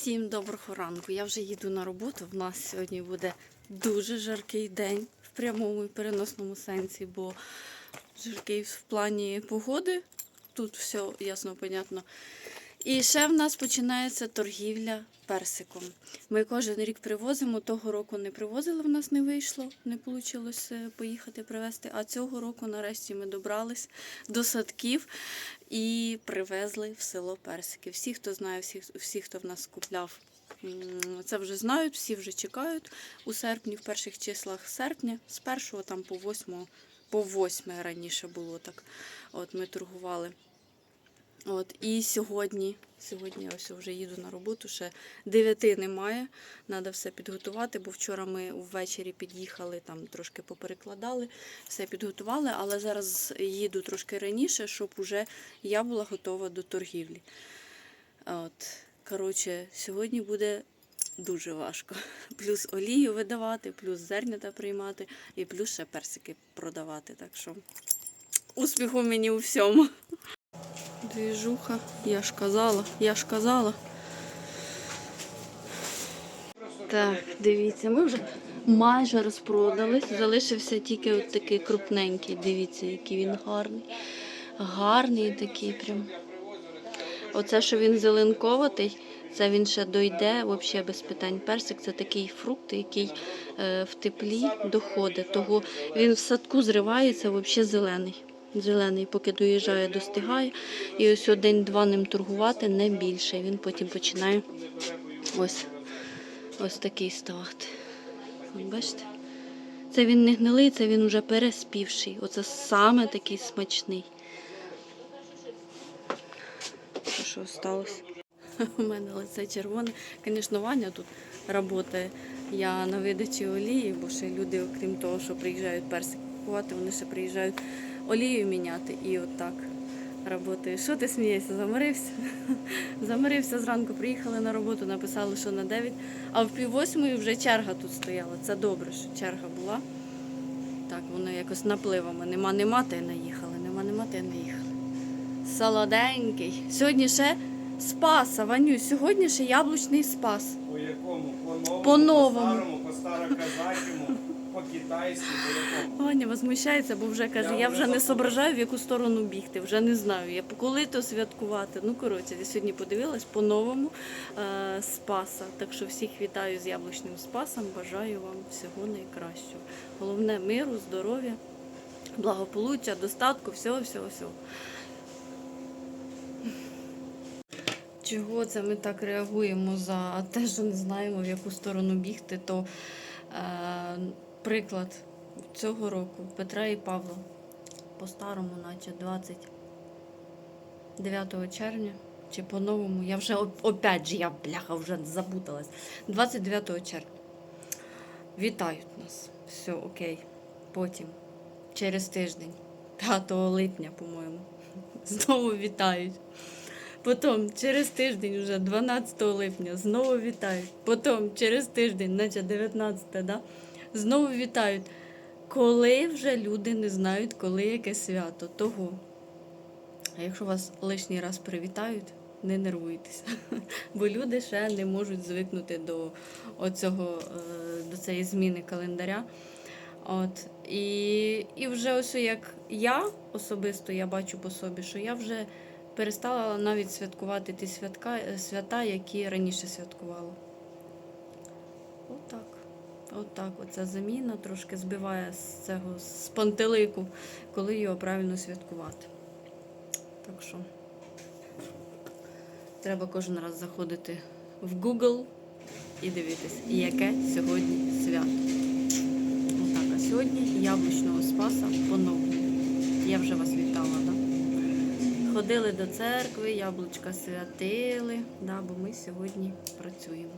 Всім доброго ранку. Я вже їду на роботу. В нас сьогодні буде дуже жаркий день в прямому і переносному сенсі, бо жаркий в плані погоди. Тут все ясно, понятно. І ще в нас починається торгівля персиком. Ми кожен рік привозимо. Того року не привозили, в нас не вийшло, не вийшло поїхати привезти. А цього року нарешті ми добрались до садків і привезли в село персики. Всі, хто знає, всі, всі хто в нас купляв, це вже знають, всі вже чекають у серпні, в перших числах серпня, з 1 там по 8, по 8 раніше було так. От ми торгували. От, і сьогодні, сьогодні ось вже їду на роботу, ще 9 немає. Треба все підготувати, бо вчора ми ввечері під'їхали, там трошки поперекладали, все підготували, але зараз їду трошки раніше, щоб уже я була готова до торгівлі. От, коротше, сьогодні буде дуже важко. Плюс олію видавати, плюс зернята приймати, і плюс ще персики продавати. Так що успіху мені у всьому. Двіжуха, я ж казала, я ж казала. Так, дивіться, ми вже майже розпродались. Залишився тільки от такий крупненький. Дивіться, який він гарний. Гарний такий прям. Оце, що він зеленковатий, це він ще дойде, взагалі без питань. Персик це такий фрукт, який е, в теплі доходить. Того він в садку зривається, взагалі зелений. Зелений, поки доїжджає, достигає. І ось один-два ним торгувати не більше. Він потім починає ось, ось такий ставати. Бачите? Це він не гнилий, це він вже переспівший. Оце саме такий смачний. Це що сталося? У мене лице червоне. Звісно, Ваня тут працює. Я на видачі олії, бо ще люди, окрім того, що приїжджають персик вони ще приїжджають олію міняти. І от так працює. Що ти смієшся? Замирився? Замирився зранку, приїхали на роботу, написали, що на 9, а в пів восьмої вже черга тут стояла. Це добре, що черга була. Так, воно якось напливами. Нема, нема, та й наїхали. Нема, нема, та й наїхали. Солоденький. Сьогодні ще спаса, Ваню, сьогодні ще яблучний спас. По якому? По новому, по старому, по староказачому, по якому? Ваня возмущається, бо вже каже, Я я вже не соображаю, в яку сторону бігти, вже не знаю. Я коли то святкувати. Ну, коротше, я сьогодні подивилась по-новому е, Спаса. Так що всіх вітаю з яблучним спасом. Бажаю вам всього найкращого. Головне миру, здоров'я, благополуччя, достатку, всього, всього, всього. Чого це ми так реагуємо за те, що не знаємо, в яку сторону бігти, то е, приклад цього року Петра і Павла по-старому, наче 29 червня, чи по-новому, я вже опять же, я бляха вже запуталась. 29 червня. Вітають нас. Все, окей. Потім, через тиждень, 5 липня, по-моєму, знову вітають. Потім через тиждень, вже 12 липня, знову вітають. Потім через тиждень, наче 19, да? знову вітають. Коли вже люди не знають, коли яке свято, того. А якщо вас лишній раз привітають, не нервуйтеся. Бо люди ще не можуть звикнути до, оцього, е, до цієї зміни календаря. От. І, і вже ось як я особисто я бачу по собі, що я вже перестала навіть святкувати ті святка, свята, які раніше святкувала. Отак. Отак. Оця заміна трошки збиває з цього з пантелику, коли його правильно святкувати. Так що треба кожен раз заходити в Google і дивитись, яке сьогодні свято. Отак, а сьогодні яблучного спаса по-новому. Я вже вас вітала, так? Да? Ходили до церкви, яблучка святили, да, бо ми сьогодні працюємо.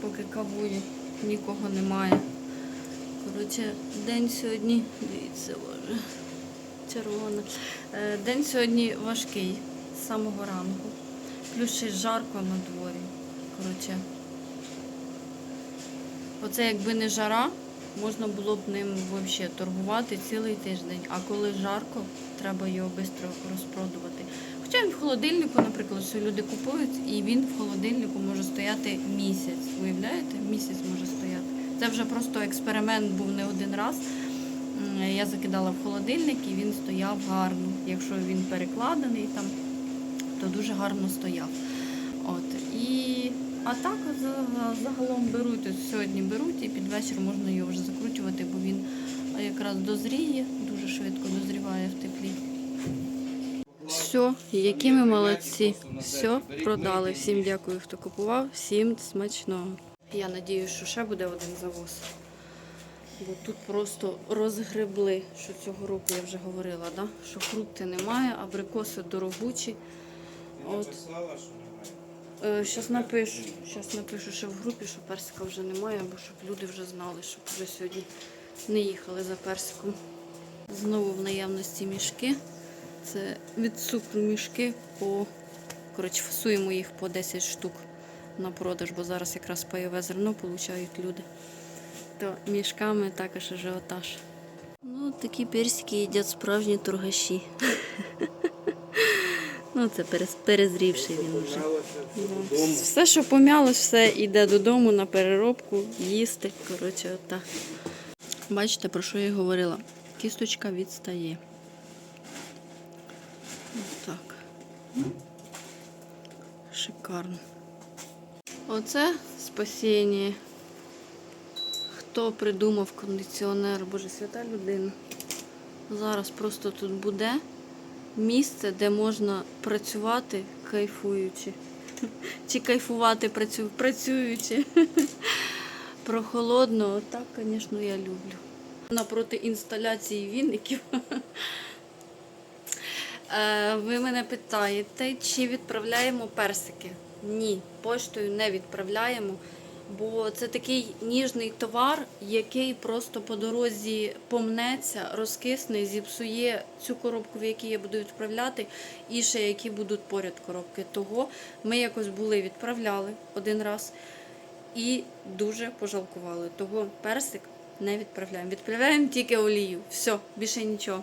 Поки кавую, нікого немає. Коротше, день сьогодні, дивіться, боже, червона. Е, День сьогодні важкий з самого ранку. Плюс ще жарко на дворі. Коротше, оце якби не жара, можна було б ним взагалі торгувати цілий тиждень. А коли жарко, треба його швидко розпродувати. Хоча він в холодильнику, наприклад, що люди купують, і він в холодильнику може стояти місяць. Уявляєте? Місяць може стояти. Це вже просто експеримент був не один раз. Я закидала в холодильник і він стояв гарно. Якщо він перекладений там, то дуже гарно стояв. От. І... А так загалом беруть, от сьогодні беруть і під вечір можна його вже закручувати, бо він якраз дозріє, дуже швидко дозріває в теплі. Все, які ми молодці. Все, продали. Всім дякую, хто купував, всім смачного. Я надіюсь, що ще буде один завоз. Бо тут просто розгребли, що цього року я вже говорила, да? що фрукти немає, абрикоси дорогучі. От. Немає. Зараз напишу. Зараз напишу ще в групі, що персика вже немає, або щоб люди вже знали, щоб вже сьогодні не їхали за персиком. Знову в наявності мішки. Це від цукру мішки по коротше, фасуємо їх по 10 штук на продаж, бо зараз якраз пайове зерно получають люди. То мішками також ажіотаж. Ну, такі персики їдять справжні торгаші. Ну, це перез- перезрівший він вже. Да. Все, що пом'ялось, все йде додому на переробку, їсти. Коротше, отак. Бачите, про що я й говорила? Кісточка відстає. Так. Шикарно. Оце спасіння. Хто придумав кондиціонер? Боже, свята людина. Зараз просто тут буде місце, де можна працювати кайфуючи. Чи кайфувати працю... працюючи. Прохолодно, так, звісно, я люблю. Напроти інсталяції віників. Е, Ви мене питаєте, чи відправляємо персики? Ні, поштою не відправляємо, бо це такий ніжний товар, який просто по дорозі помнеться, розкисне, зіпсує цю коробку, в якій я буду відправляти, і ще які будуть поряд коробки. Того ми якось були відправляли один раз і дуже пожалкували. Того персик не відправляємо. Відправляємо тільки олію. Все, більше нічого.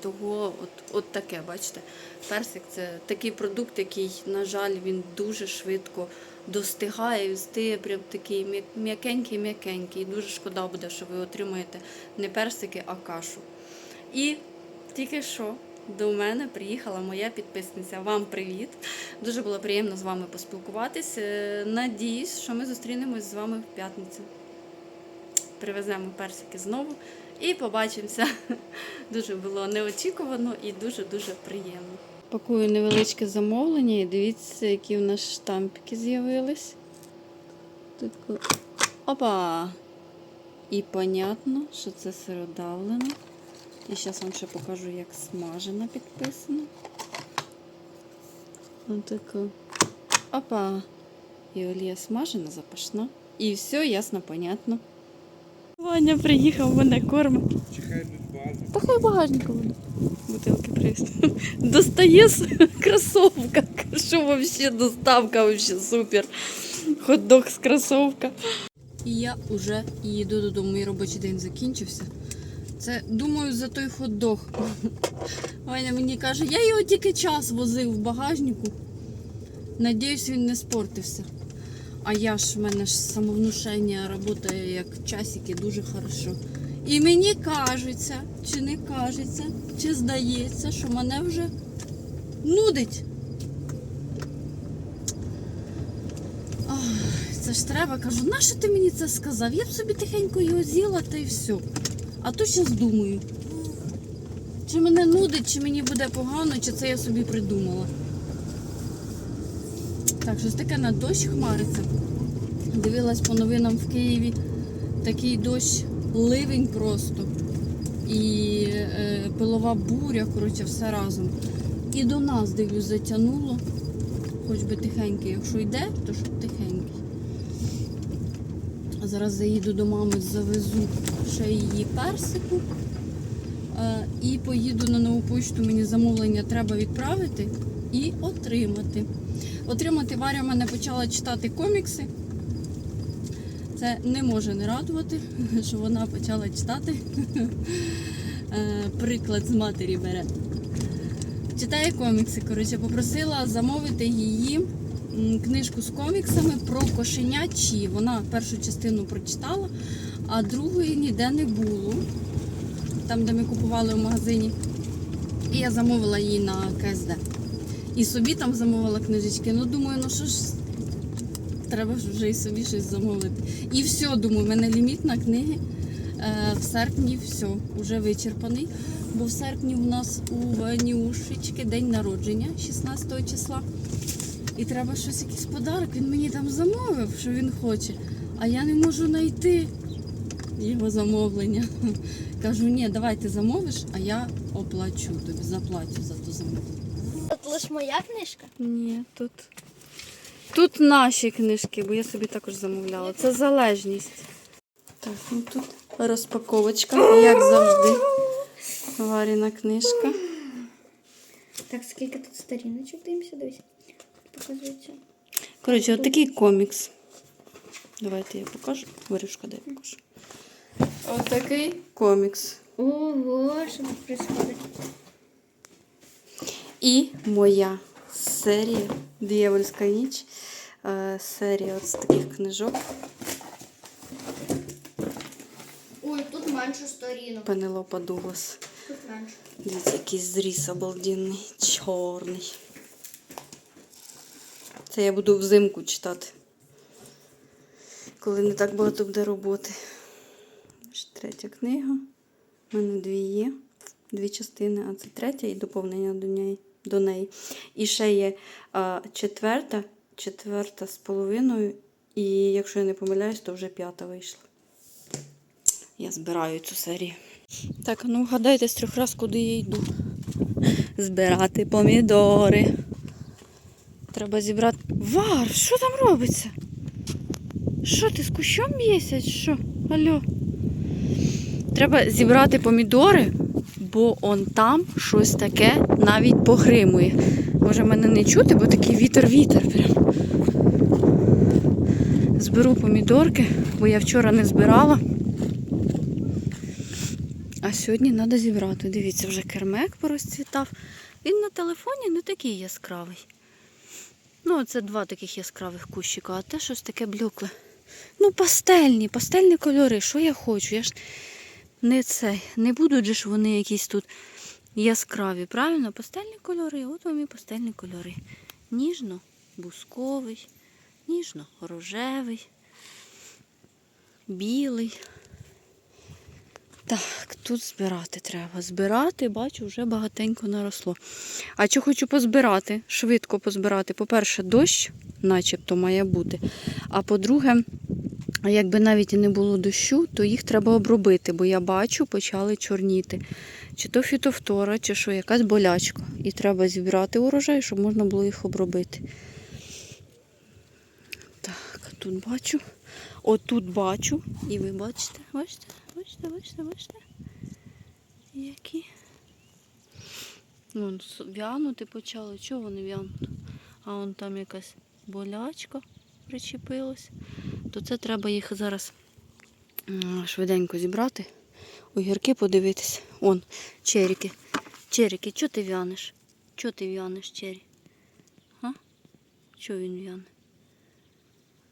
Того от, от таке, бачите. Персик це такий продукт, який, на жаль, він дуже швидко достигає, він стає прям такий м'якенький-м'якенький. Дуже шкода буде, що ви отримаєте не персики, а кашу. І тільки що до мене приїхала моя підписниця. Вам привіт! Дуже було приємно з вами поспілкуватись. Е, Надіюсь, що ми зустрінемось з вами в п'ятницю. Привеземо персики знову і побачимося. Дуже було неочікувано і дуже-дуже приємно. Пакую невеличке замовлення і дивіться, які в нас штампики з'явились. Тут Опа! І понятно, що це сиродавлено. І зараз вам ще покажу, як смажена підписано. Отако. Опа! І олія смажена, запашна. І все ясно, понятно. Ваня приїхав, мене кормить. Чекай тут багато. Та хай багажнику буде. Бутилки привезти. Достає кросовка. Що вообще доставка вообще супер. Хот-дог з кросовка. І я вже їду додому. Мій робочий день закінчився. Це думаю за той хот-дог. Ваня мені каже, я його тільки час возив в багажнику. Надіюсь, він не спортився. А я ж в мене ж самовнушення працює як часики дуже хорошо. І мені кажеться, чи не кажеться, чи здається, що мене вже нудить. Ах, це ж треба, кажу, нащо ти мені це сказав? Я б собі тихенько його з'їла та й все. А то зараз думаю. Чи мене нудить, чи мені буде погано, чи це я собі придумала. Так, щось таке на дощ хмариться. Дивилась по новинам в Києві. Такий дощ, ливень просто. І е, пилова буря, коротше, все разом. І до нас, дивлюсь, затягнуло. Хоч би тихенький, якщо йде, то щоб тихенький. Зараз заїду до мами, завезу ще її персику. І поїду на нову почту, мені замовлення треба відправити і отримати. Отримати Варя в мене почала читати комікси. Це не може не радувати, що вона почала читати. Е, Приклад з матері бере. читає комікси. Коротше, попросила замовити її книжку з коміксами про кошеня Чі. Вона першу частину прочитала, а другої ніде не було. Там, де ми купували в магазині. І я замовила її на КСД. І собі там замовила книжечки. Ну, думаю, ну що ж, треба вже і собі щось замовити. І все, думаю, в мене ліміт на книги. Е, в серпні все, вже вичерпаний. Бо в серпні в нас у Ванюшечки день народження 16 числа. І треба щось, якийсь подарок. Він мені там замовив, що він хоче. А я не можу знайти його замовлення. Кажу, ні, давай ти замовиш, а я оплачу тобі, заплачу за ту замовлення. От лише моя книжка. Ні, тут. Тут наші книжки, бо я собі також замовляла. Це залежність. Так, ну тут розпаковочка, як завжди. Варіна книжка. Так, скільки тут сторіночок дивимося, дивись. Показується. Коротше, от такий комікс. Давайте я покажу. Варюшка, дай покажу. Отакий комікс. Ого, що тут відбувається? І моя серія Диявольська ніч. Е, Серія от з таких книжок. Ой, тут менше сторінок. Пенелопа Дуглас. Тут менше. Дивіться, який зріз обалденний, чорний. Це я буду взимку читати. Коли не так багато буде роботи. Третя книга. У мене дві є. Дві частини, а це третя і доповнення до неї. До неї. І ще є а, четверта, четверта з половиною. І якщо я не помиляюсь, то вже п'ята вийшла. Я збираю цю серію. Так, ну вгадайте з трьох раз, куди я йду. Збирати помідори. Треба зібрати. Вар, що там робиться? Що ти з кущом б'єшся? Що? Алло. Треба зібрати помідори, бо он там щось таке навіть погримує. Може мене не чути, бо такий вітер-вітер прям. Зберу помідорки, бо я вчора не збирала. А сьогодні треба зібрати. Дивіться, вже кермек порозцвітав. Він на телефоні не такий яскравий. Ну, це два таких яскравих кущика, а те щось таке блекле. Ну, пастельні, пастельні кольори. Що я хочу? Я ж не цей. Не будуть же ж вони якісь тут яскраві. Правильно? Пастельні кольори. От вам і пастельні кольори. Ніжно-бусковий, ніжно-рожевий, білий. Так, тут збирати треба. Збирати, бачу, вже багатенько наросло. А що хочу позбирати? Швидко позбирати. По-перше, дощ, начебто, має бути. А по-друге, якби навіть і не було дощу, то їх треба обробити, бо я бачу, почали чорніти. Чи то фітофтора, чи що, якась болячка. І треба зібрати урожай, щоб можна було їх обробити. Так, тут бачу. Отут бачу. І ви бачите, бачите, бачите, бачите, бачите. Які. Вон в'янути почали. Чого вони в'януть? А вон там якась болячка причепилась. То це треба їх зараз швиденько зібрати. Огірки подивитись. Он, черіки. Черіки, чого ти в'янеш? Чого ти в'янеш, чері? А? Чого він в'яне?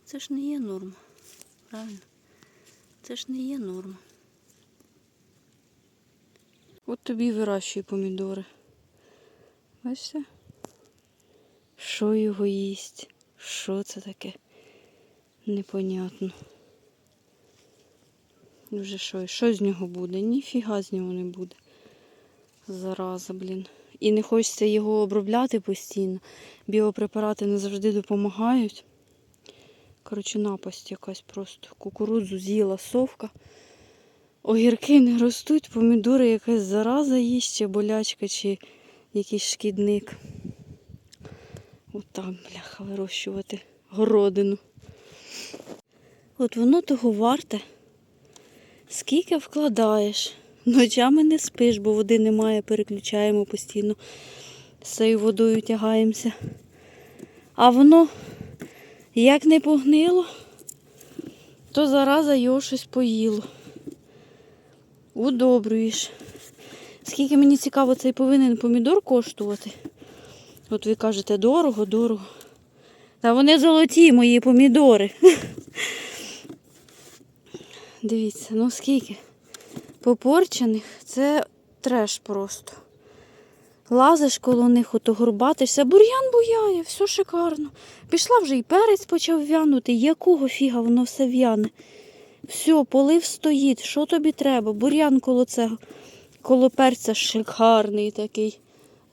Це ж не є норма. Правильно? Це ж не є норма. От тобі вирощує помідори. Бачите? Що його їсть? Що це таке? Непонятно. Вже що, що з нього буде? Ніфіга з нього не буде. Зараза, блін. І не хочеться його обробляти постійно. Біопрепарати не завжди допомагають. Коротше, напасть якась просто. Кукурудзу з'їла совка. Огірки не ростуть, помідори якась зараза їсть, чи болячка, чи якийсь шкідник. Отак, бляха, вирощувати городину. От воно того варте. Скільки вкладаєш? Ночами не спиш, бо води немає, переключаємо постійно. З цією водою тягаємося. А воно як не погнило, то зараза його щось поїло. Удобрюєш. Скільки мені цікаво, цей повинен помідор коштувати? От ви кажете, дорого, дорого. Та вони золоті, мої помідори. Дивіться, ну скільки попорчених, це треш просто. Лазиш коло них, ото горбатишся, бур'ян буяє, все шикарно. Пішла вже і перець почав вянути. Якого фіга воно все в'яне? Все, полив стоїть. Що тобі треба? Бур'ян коло цього. Коло перця шикарний такий,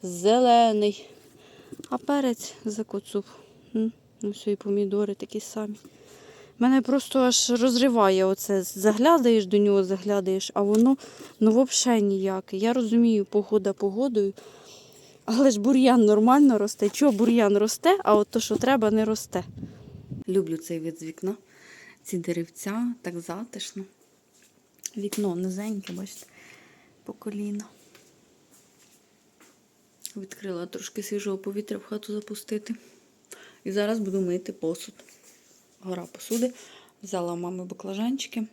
зелений. А перець закоцуп. Ну, все, і помідори такі самі. Мене просто аж розриває оце. Заглядаєш до нього, заглядаєш, а воно ну взагалі ніяке. Я розумію, погода погодою. Але ж бур'ян нормально росте. Чого бур'ян росте, а от то, що треба, не росте. Люблю цей вид з вікна. Ці деревця, так затишно. Вікно низеньке, бачите, по коліна. Відкрила трошки свіжого повітря в хату запустити. І зараз буду мити посуд. Гора посуди. Взяла у мами баклажанчики.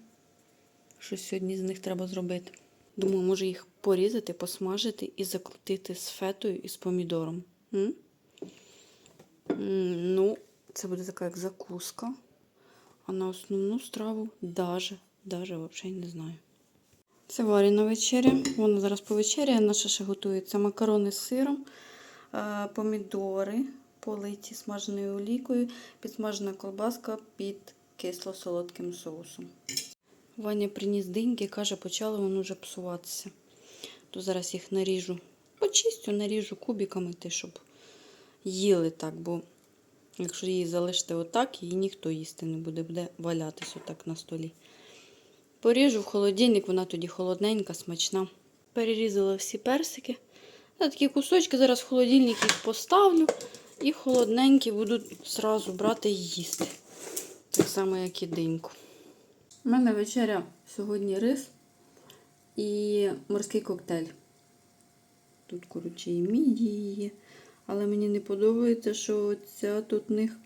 Щось сьогодні з них треба зробити. Думаю, може їх порізати, посмажити і закрутити з фетою і з помідором. М? Ну, це буде така як закуска. А на основну страву даже, даже взагалі не знаю. Це Варіна вечеря. Вона зараз повечеряє. Наша ще готується макарони з сиром, е, помідори политі смаженою олійкою, підсмажена колбаска під кисло-солодким соусом. Ваня приніс диньки, каже, почали воно вже псуватися. То зараз їх наріжу. Почистю, наріжу кубиками, те, щоб їли так, бо якщо її залишити отак, її ніхто їсти не буде, буде валятись отак на столі. Поріжу в холодильник, вона тоді холодненька, смачна. Перерізала всі персики. Такі кусочки зараз в холодильник їх поставлю і холодненькі буду зразу брати і їсти. Так само, як і диньку. У мене вечеря сьогодні рис і морський коктейль. Тут, коротше, і мідії. Але мені не подобається, що ця тут в них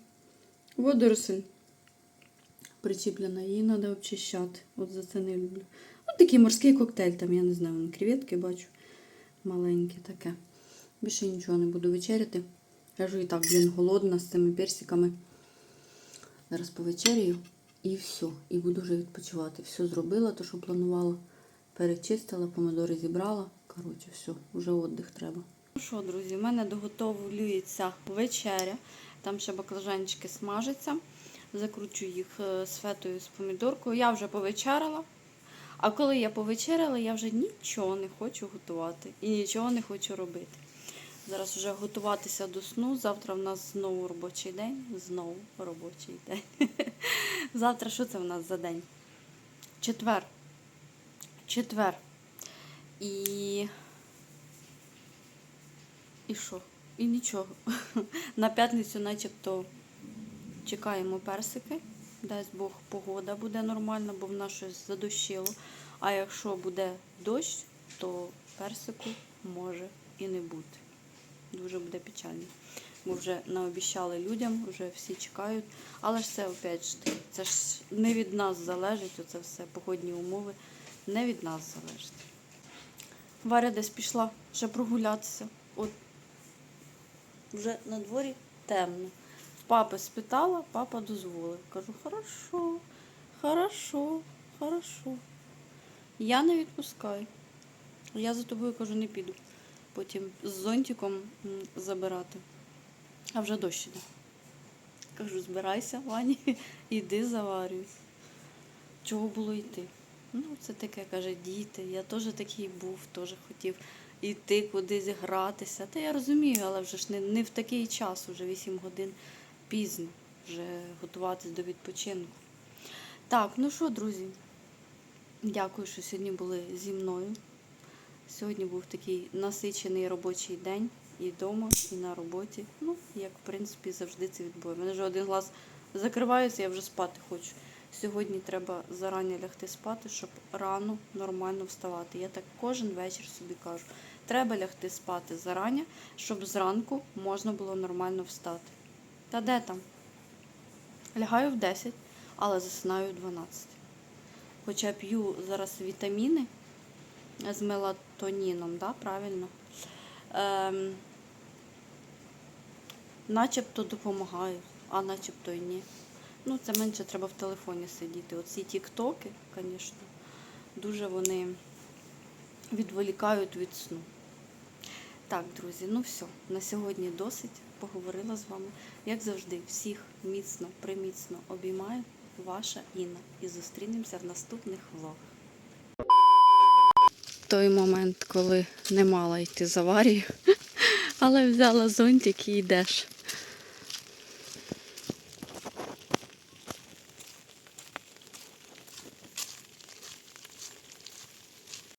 водоросль причіплена, її треба обчищати. От за це не люблю. От такий морський коктейль, там, я не знаю, креветки бачу. Маленьке таке. Більше нічого не буду вечеряти. Я ж і так, блін, голодна з цими персиками. Зараз повечеряю і все. І буду вже відпочивати. Все зробила, то, що планувала. Перечистила, помидори зібрала. Коротше, все, вже віддих треба. Ну що, друзі, в мене доготовлюється вечеря. Там ще баклажанчики смажаться. Закручу їх е, з фетою з помідоркою. Я вже повечеряла. А коли я повечеряла, я вже нічого не хочу готувати і нічого не хочу робити. Зараз вже готуватися до сну. Завтра в нас знову робочий день. Знову робочий день. Завтра що це в нас за день? Четвер. Четвер. І. І що? І нічого. На п'ятницю, начебто, чекаємо персики. Дасть Бог, погода буде нормальна, бо в нас щось задощило. А якщо буде дощ, то персику може і не бути. Дуже буде печально. Бо вже наобіщали людям, вже всі чекають. Але ж це опять ж це ж не від нас залежить, оце все, погодні умови. Не від нас залежить. Варя десь пішла ще прогулятися. От вже на дворі темно. В папи спитала, папа дозволив. Кажу, хорошо, хорошо, хорошо. Я не відпускаю. Я за тобою кажу, не піду. Потім з зонтиком забирати. А вже дощ іде. Кажу, збирайся, Вані, іди заварюй. Чого було йти? Ну, це таке, каже, діти. Я теж такий був, теж хотів йти кудись гратися. Та я розумію, але вже ж не, не в такий час, вже 8 годин пізно, вже готуватись до відпочинку. Так, ну що, друзі, дякую, що сьогодні були зі мною. Сьогодні був такий насичений робочий день і вдома, і на роботі. Ну, як в принципі завжди це відбуває. У мене вже один глаз закривається, я вже спати хочу. Сьогодні треба зарані лягти спати, щоб рано нормально вставати. Я так кожен вечір собі кажу. Треба лягти спати зарані, щоб зранку можна було нормально встати. Та де там? Лягаю в 10, але засинаю в 12. Хоча п'ю зараз вітаміни з мелатоніном, да, правильно? Ем, начебто допомагають, а начебто і ні. Ну, це менше треба в телефоні сидіти. Оці тіктоки, звісно, дуже вони відволікають від сну. Так, друзі, ну все, на сьогодні досить. Поговорила з вами. Як завжди, всіх міцно, приміцно обіймаю. Ваша Інна. І зустрінемося в наступних влогах. Той момент, коли не мала йти з аварією, але взяла зонтик і йдеш.